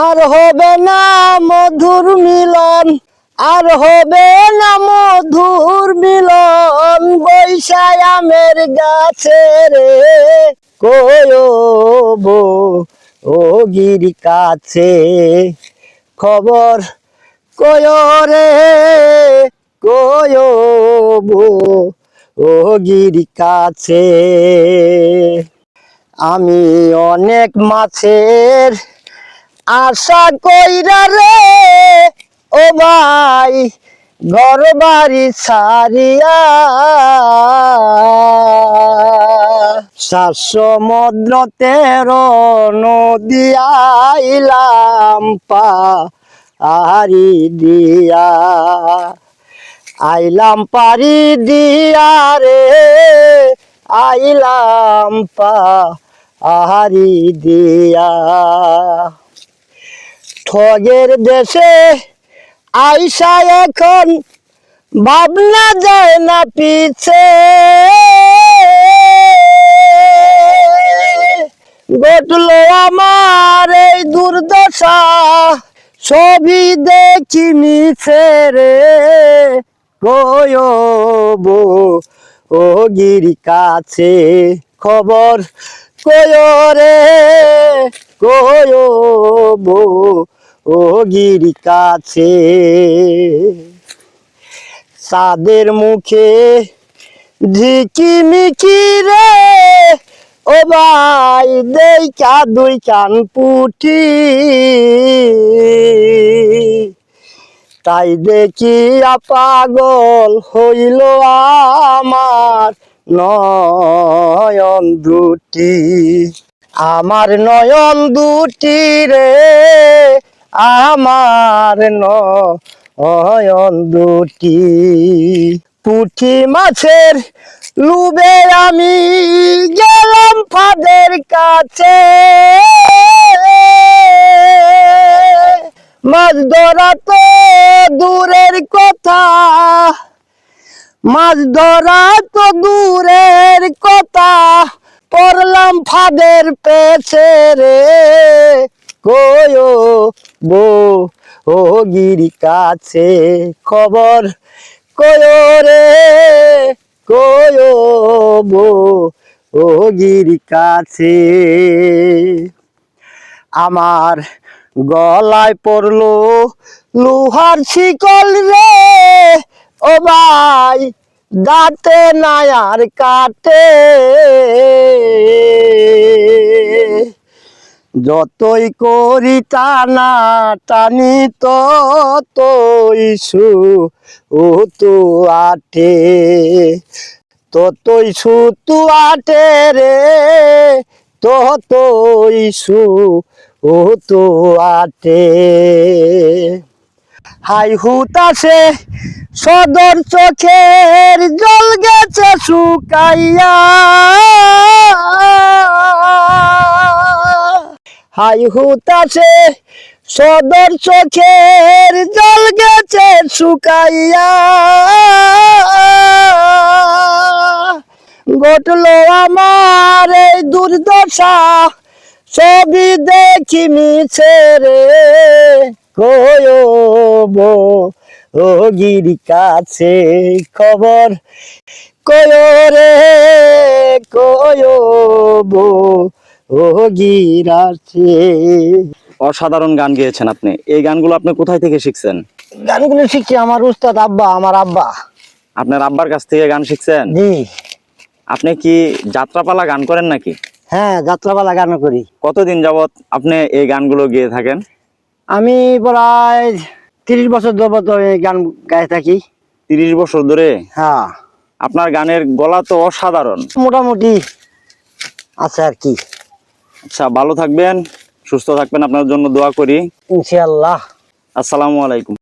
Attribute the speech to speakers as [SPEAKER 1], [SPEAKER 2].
[SPEAKER 1] আর হবে না মধুর মিলন, আর হবে না মধুর মিলন। বৈশায় আমের গাছে রে কয়ব ও গির কাছে। খবর কয় রে কয়ব ও গির কাছে। আমি অনেক মাছের আশা কইরা রে, ও ভাই ঘর বাড়ি ছাড়িয়া। সাতশো মদ্র তেরো নদী আইলাম পা দিয়া। আইলাম পারি দিয়া রে, আইলাম পা, আহারি দিয়া। ঠগের দেশে আইসা এখন ভাবনা যায় না পিছে। ঘটলো আমার এই দুর্দশা ছবি দেখি মিছে রে। কয়ব ও গিরি কাছে খবর কয় রে কয়ব ও গিরি কাছে সাদের মুখে ঝিকিমিকি রে, ও ভাই দেখা দুই কান পুটি তাই দেখি পাগল হইল আমার নয়ন দুটি। আমার নয়ন দুটি রে আমার নয়ন দুটি পুঠি মাছের লুবে আমি গেলাম ফাদের কাছে। মাছ ধরা তো দূরের কথা, মাছ ধরা তো দূরের কথা, পড়লাম ফাদের পেছে রে। কয়ো বো, ও গিরি কাছে খবর কয়ো রে কয়ো বো, ও গিরি কাছে। আমার গলায় পড়ল লোহার শিকল রে, ও ভাই দাঁতে নাই আর কাটে। যতই করি টানা টানি ততই সু ও তো আটে ততই সুতু আটে রে, ততই সু ও তো আটে হাই হুতাসে সদর চোখের জল গেছে শুকাইয়া। হাই হুতাসে সদর চোখের জল গেছে শুকাইয়া। ঘটলো আমার এই দুর্দশা ছবি দেখি মিছে রে কয়ব ও কাছে খবর, কয় রে কয়ব ও গিরাছে
[SPEAKER 2] অসাধারণ গান গেয়েছেন আপনি। এই গানগুলো আপনি কোথায় থেকে শিখছেন?
[SPEAKER 1] গানগুলো শিখছি আমার উস্তাদ আব্বা আমার আব্বা।
[SPEAKER 2] আপনার আব্বার কাছ থেকে গান শিখছেন?
[SPEAKER 1] জি।
[SPEAKER 2] আপনি কি যাত্রাপালা গান করেন নাকি?
[SPEAKER 1] হ্যাঁ যাত্রাপালা গান করি।
[SPEAKER 2] কতদিন যাবত আপনি এই গানগুলো গেয়ে থাকেন?
[SPEAKER 1] আমি প্রায় তিরিশ বছর যাবত এই গান গায়ে থাকি।
[SPEAKER 2] তিরিশ বছর ধরে?
[SPEAKER 1] হ্যাঁ।
[SPEAKER 2] আপনার গানের গলা তো অসাধারণ।
[SPEAKER 1] মোটামুটি আছে আর কি।
[SPEAKER 2] আচ্ছা ভালো থাকবেন সুস্থ থাকবেন আপনার জন্য দোয়া করি।
[SPEAKER 1] ইনশাল্লাহ
[SPEAKER 2] আসসালামু আলাইকুম।